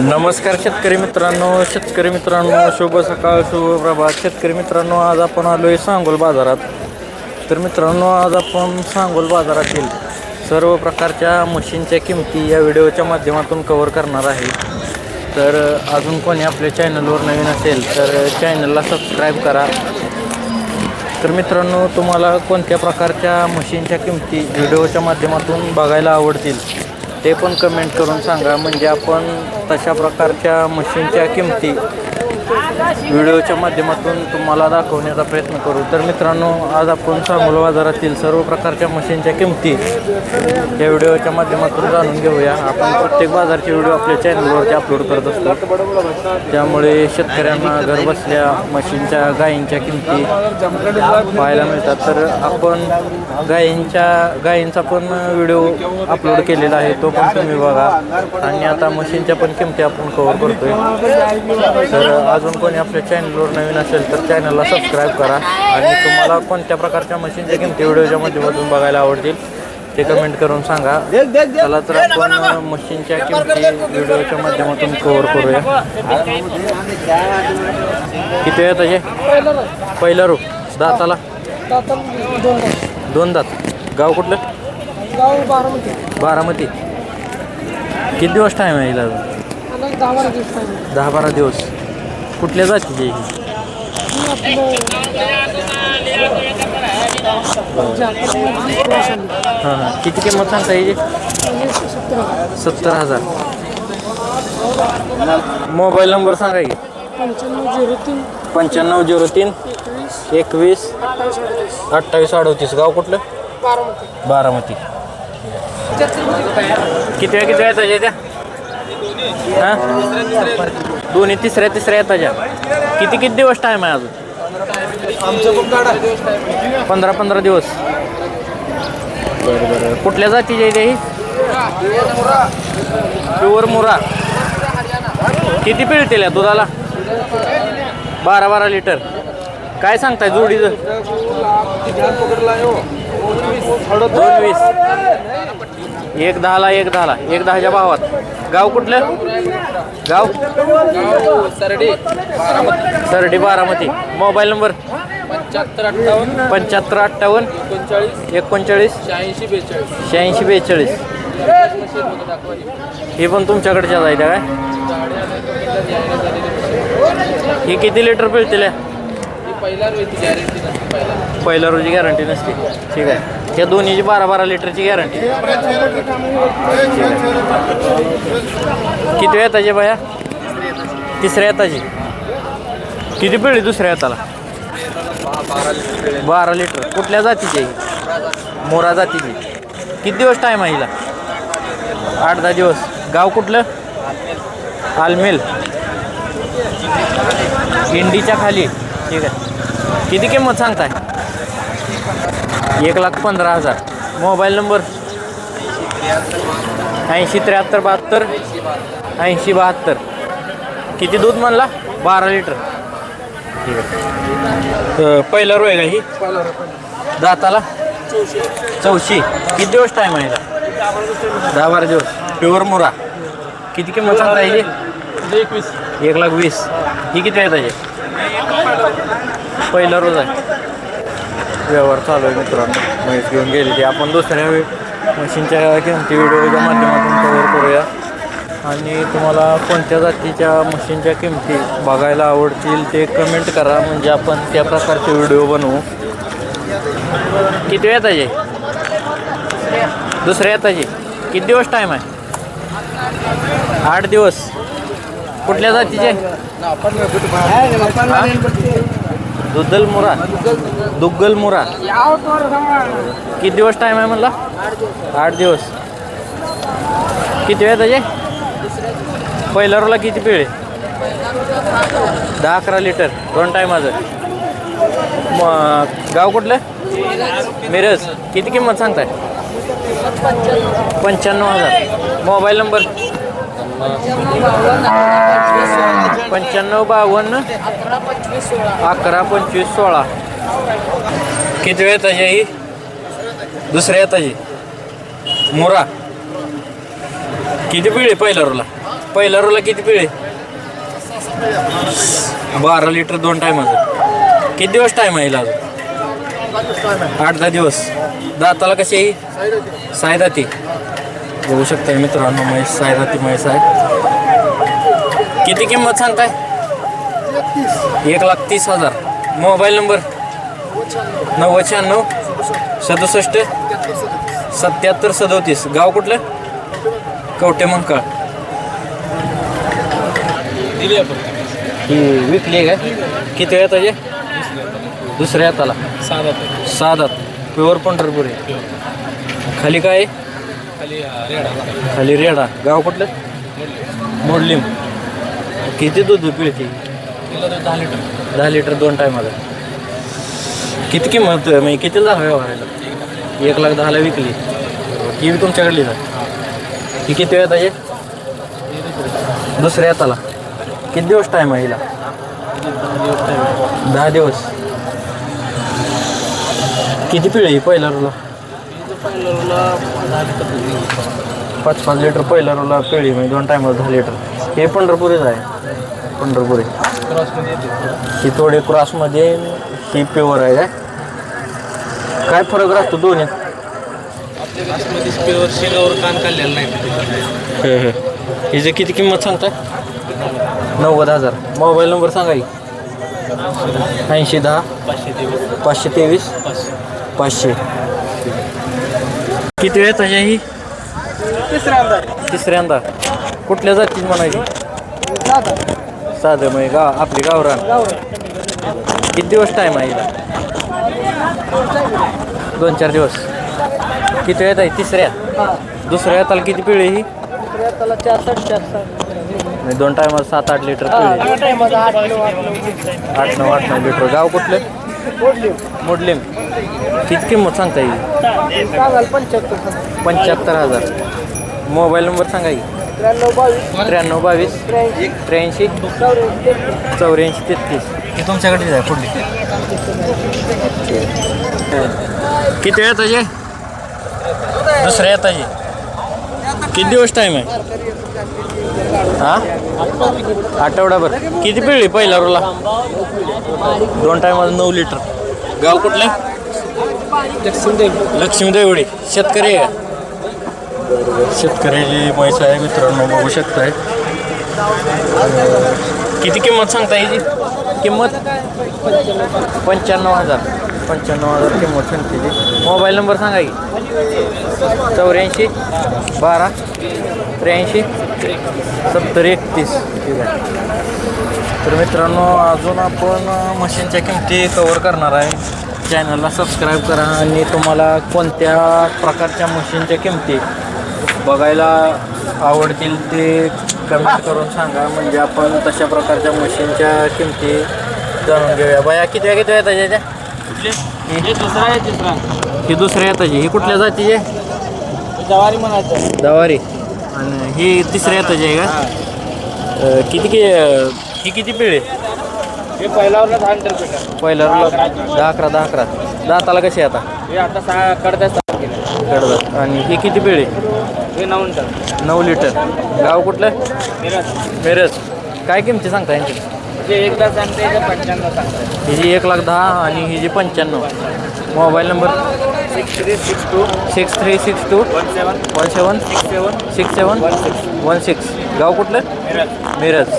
नमस्कार शेतकरी मित्रांनो शेतकरी मित्रांनो शुभ सकाळ शुभ प्रभात. शेतकरी मित्रांनो आज आपण आलो आहे सांगोल बाजारात. तर मित्रांनो आज आपण सांगोल बाजारातील सर्व प्रकारच्या मशीनच्या किमती या व्हिडिओच्या माध्यमातून कवर करणार आहे. तर अजून कोणी आपल्या चॅनलवर नवीन असेल तर चॅनलला सबस्क्राईब करा. तर मित्रांनो तुम्हाला कोणत्या प्रकारच्या मशीनच्या किमती व्हिडिओच्या माध्यमातून बघायला आवडतील? ते पण कमेंट करून सांगा. म्हणजे आपण तशा प्रकारच्या मशीनच्या किमती व्हिडिओच्या माध्यमातून तुम्हाला दाखवण्याचा प्रयत्न करू. तर मित्रांनो आज आपण सांगोल बाजारातील सर्व प्रकारच्या मशीनच्या किमती या व्हिडिओच्या माध्यमातून जाणून घेऊया. आपण प्रत्येक बाजारचे व्हिडिओ आपल्या चॅनलवरती अपलोड करत असतो. त्यामुळे शेतकऱ्यांना घरबसल्या मशीनच्या गायींच्या किमती पाहायला मिळतात. तर आपण गायींच्या गायींचा पण व्हिडिओ अपलोड केलेला आहे तो पण तुम्ही बघा. आणि आता मशीनच्या पण किमती आपण कव्हर करतोय. तर अजून कोणी आपल्या चॅनलवर नवीन असेल तर चॅनलला सबस्क्राईब करा. आणि तुम्हाला कोणत्या प्रकारच्या मशीनच्या किमती व्हिडिओच्या माध्यमातून बघायला आवडतील ते कमेंट करून सांगा. चला तर आपण मशीनच्या किमती व्हिडिओच्या माध्यमातून कव्हर करूया. किती वेळ त्याचे पहिला रूप दाताला? दोन दात. गाव कुठलं? बारामती. बारामती किती दिवस टाईम आहे हिला दहा बारा दिवस पाहिजे दहा बारा दिवस कुठल्या जातीची आहे हां? हां किती किंमत सांगता याची सत्तर हजार. मोबाईल नंबर सांगा की. पंच्याण्णव झिरो तीन एकवीस अठ्ठावीस अडतीस. गाव कुठलं? बारामती. किती वेळ किती वेळ त्या? हां? दोन्ही तिसऱ्या तिसऱ्या येताच्या. किती किती दिवस टाईम आहे अजून? पंधरा पंधरा दिवस. बरं बरं कुठल्या जातीची आहे ही? प्युअर मुरा. किती पिळतील या दुधाला? बारा बारा लिटर. काय सांगताय जोडीचं? दोन वीस. एक दहाला एक दहाला. एक दहाच्या भावात. गाव कुठलं? गाव? सरडी बारामती. Mobile number? पंच्याहत्तर अठ्ठावन्न. पंच्याहत्तर अठ्ठावन्न. एकोणचाळीस. एकोणचाळीस. शहाऐंशी बेचाळीस. शहाऐंशी बेचाळीस. हे पण तुमच्याकडच्या जायचं काय? हे किती लिटर पिळतील या? पहिला गॅरंटी पहिला पहिल्या रोजी गॅरंटी नसते ठीक आहे. त्या दोन्हीची बारा बारा लिटरची गॅरंटी किती येताची बाया? तिसऱ्या येताची किती पिळली दुसऱ्या येताला बारा लिटर. कुठल्या जातीची आहे मोरा जातीची. किती दिवस टाईम आहे हिला? आठ दहा दिवस. गाव कुठलं? आलमेल. इंडीच्या खाली. ठीक आहे. किती किंमत सांगताय? एक लाख पंधरा हजार. Mobile number? ऐंशी त्र्याहत्तर बहात्तर. ऐंशी बहात्तर. किती दूध म्हणला? बारा लिटर. ठीक आहे. पहिलं रो आहे का ही? दाताला? चौशी. किती दिवस टाईम आहे? दहा बारा दिवस. प्युअर मुरा. किती किंमत सांगता याची एकवीस. एक लाख वीस. ही किती आहे त्याचे? पहिला रोज आहे. व्यवहार चालू आहे मित्रांनो. म्हैस घेऊन गेली की आपण दुसऱ्या मशीनच्या किमती व्हिडिओच्या माध्यमातून कव्हर करूया. आणि तुम्हाला कोणत्या जातीच्या मशीनच्या किमती बघायला आवडतील ते कमेंट करा. म्हणजे आपण त्या प्रकारचे व्हिडिओ बनवू. किती वेळ ताजे दुसऱ्या ताजे किती दिवस टाईम आहे? आठ दिवस. कुठल्या जातीचे? दुद्धल मुरा दुग्गल मुरा किती दिवस टाईम आहे म्हणला? आठ दिवस. किती वेळ त्याचे? पहिल्या रोला किती पिळे? दहा अकरा लिटर दोन टायमाचं मग गाव कुठलं? मिरज. किती किंमत सांगताय? पंच्याण्णव हजार. Mobile number? पंच्याण्णव बावन्न. अकरा पंचवीस सोळा. किती वेळ येताची ही? दुसऱ्या येताची मोरा. किती पिळे पहिल्या रोला पहिल्या रोला किती पिळे? बारा लिटर दोन टायमाचं किती दिवस टाईम आहे अजून? आठ दहा दिवस. दाताला कशी आहे सायदाती बघू शकता मित्रांनो म्हैस सायदाती म्हैस आहे. किती किंमत सांगताय? एक लाख तीस हजार. Mobile number? नव्वद शहाण्णव सदुसष्ट सत्याहत्तर सदोतीस. गाव कुठलं? कवटे मंकाळ ही विकली आहे का किती वेळ त्याचे? दुसऱ्या हाताला. साधा साधात प्युअर पंढरपुरी खाली काय आहे? खाली खाली रेडा. गाव कुठलं? मोडलिम. किती दूध पिळते? तो दहा लिटर. दहा लिटर दोन टायमाला. किती किंमत म्हणजे किती झाला व्यवहाराला एक लाख दहाला विकली. ही बी तुमच्याकडली का? ही किती वेळ त्याचे दुसऱ्या हाताला. किती दिवस टाईम आहे हिला? दहा दिवस. किती पिळे ही पहिला रोला? पाच पाच लिटर पहिला रोला पिळी म्हणजे दोन टायमाला दहा लिटर. हे पंढरपुरीच आहे. पंढरपुरी. क्रॉसमध्ये येते. ही थोडी क्रॉसमध्ये ही प्युअर आहे. काय काय फरक राहतो दोन्ही? आपल्या क्रॉसमध्ये स्पीवर शेगावर कान काढलेला नाही. हिची किती किंमत सांगताय? नव्वद हजार. मोबाईल नंबर सांगा की. ऐंशी दहा. पाचशे तेवीस. पाचशे तेवीस. पाचशे. पाचशे. किती वेळ त्याच्या ही? तिसऱ्यांदा तिसऱ्यांदा कुठल्या जातीत म्हणायची? साधं. म्हणजे गा आपली गावरान. किती दिवस टाईम आहे हिला? दोन चार दिवस. किती वेळात आहे? तिसऱ्या? दुसऱ्या हाताला किती पिळे ही? दोन टायमाला सात आठ लिटर पिळे. आठ नऊ आठ नऊ लिटर गाव कुठलं? मोडलेम. किती किंमत सांगता येईल? पंच्याहत्तर पंच्याहत्तर हजार. मोबाईल नंबर सांगा की. त्र्याण्णव बावीस. त्र्याण्णव बावीस. त्र्याऐंशी. चौऱ्याऐंशी तेहतीस. हे तुमच्याकडे आहे पुढली. किती वेळ त्याचे दुसऱ्या येताचे किती दिवस टाईम आहे? हा? आठवडाभर. किती पिळली पहिल्या रोला दोन टायमाला नऊ लिटर गाव कुठले? लक्ष्मी देवडी शेतकरी आहे का? शेतकऱ्याची म्हैस आहे मित्रांनो बघू शकताय. किती किंमत सांगता याची किंमत? पंच्याण्णव हजार. पंच्याण्णव हजार किंमत सांगते. मोबाईल नंबर सांगा की. चौऱ्याऐंशी बारा त्र्याऐंशी सत्तर एकतीस. ठीक आहे तर मित्रांनो अजून आपण मशीनच्या किमती कवर करणार आहे. चॅनलला सबस्क्राईब करा आणि तुम्हाला कोणत्या प्रकारच्या मशीनच्या किमती बघायला आवडतील ते कमेंट करून सांगा. म्हणजे आपण तशा प्रकारच्या मशीनच्या किमती जाणून घेऊया. बया किती किती येतात त्याच्या दुसरा आहे तिसरा. ही दुसऱ्या येताची ही कुठल्या जातीची आहे? जवारी म्हणायचं. दवारी आणि ही तिसऱ्या येताची आहे का? अं, किती कि ही किती पिळे? हे पहिल्यावर दहा लिटर पेटा पहिला दहा अकरा. दहा अकरा दाताला कशी आता? हे आता सहा केलं कडदात आणि ही किती पिळे? हे नऊ लिटर. नऊ लिटर. गाव कुठलं? मिरज. मिरज. काय किमती सांगता यांची? जे सांगते हिची एक लाख दहा आणि हिची पंच्याण्णव. Mobile number? Six three six two six three six two one seven one seven six seven six seven one six one six गाव कुठलं? मिरज.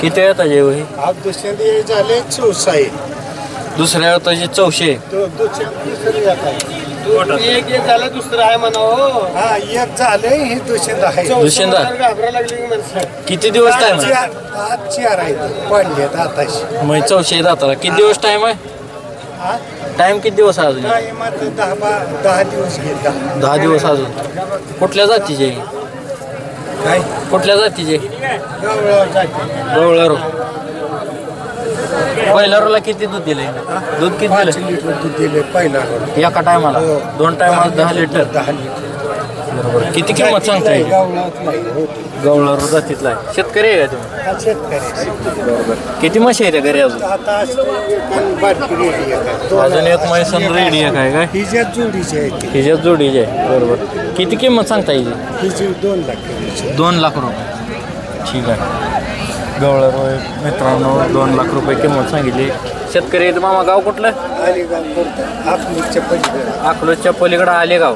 किती येत आहे हे आज दुसऱ्यांदा झाले चौसाई. दुसऱ्या येताची चौशे. दुसऱ्या एक एक झालं दुसरं आहे म्हणा हा. एक झालंय हे आहे. दुसऱ्यांदा? घाबरा लागली की माणसं. किती दिवस आज आहे? चार आज चार आहेत पाडल्यात आताशी. मग चौशे दाताला किती दिवस टाईम आहे? हा? टाईम किती दिवस आहे अजून? नाही मात्र दहा बा दहा दिवस घेत दहा दहा दिवस अजून. कुठल्या जातीचे? काय? कुठल्या जातीचे? गवळावर जाते. गवळारो पहिल्या रोला किती दूध दिले दूध किती पाच दिलं लिटर दूध दिले पहिला एका टायमाला? दोन टायमाला दहा लिटर दहा लिटर. बरोबर. किती किंमत सांगता येईल? गवळा जातीतला आहे. शेतकरी आहे का तुम्ही? शेतकरी किती म्हशी आहे त्या घरी अजून? आता असं बारकी रेडी आहे का? अजून एक म्हैसन रेडी आहे काय काय? ही ज्या जोडीची आहे ती. हिच्यात जोडीची आहे बरोबर. किती किंमत सांगता येईल? ही जी दोन लाख. दोन लाख रुपये. ठीक आहे. गवळा मित्रांनो दोन लाख रुपये किंमत सांगितली. शेतकरी आहेत. मामा गाव कुठलं? अकलोजच्या अकलूजच्या पलीकडं आले गाव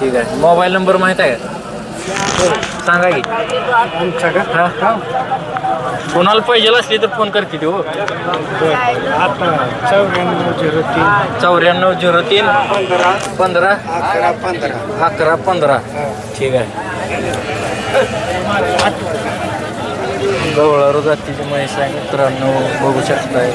ठीक आहे. मोबाईल नंबर माहीत आहे का? सांगा की. कोणाला पाहिजे असली तर फोन करते ती हो. चौऱ्याण्णव झिरो तीन. चौऱ्याण्णव झिरो तीन पंधरा अकरा पंधरा. अकरा पंधरा. ठीक आहे. गवळारो जातीची म्हैस आहे मित्रांनो बघू शकताय.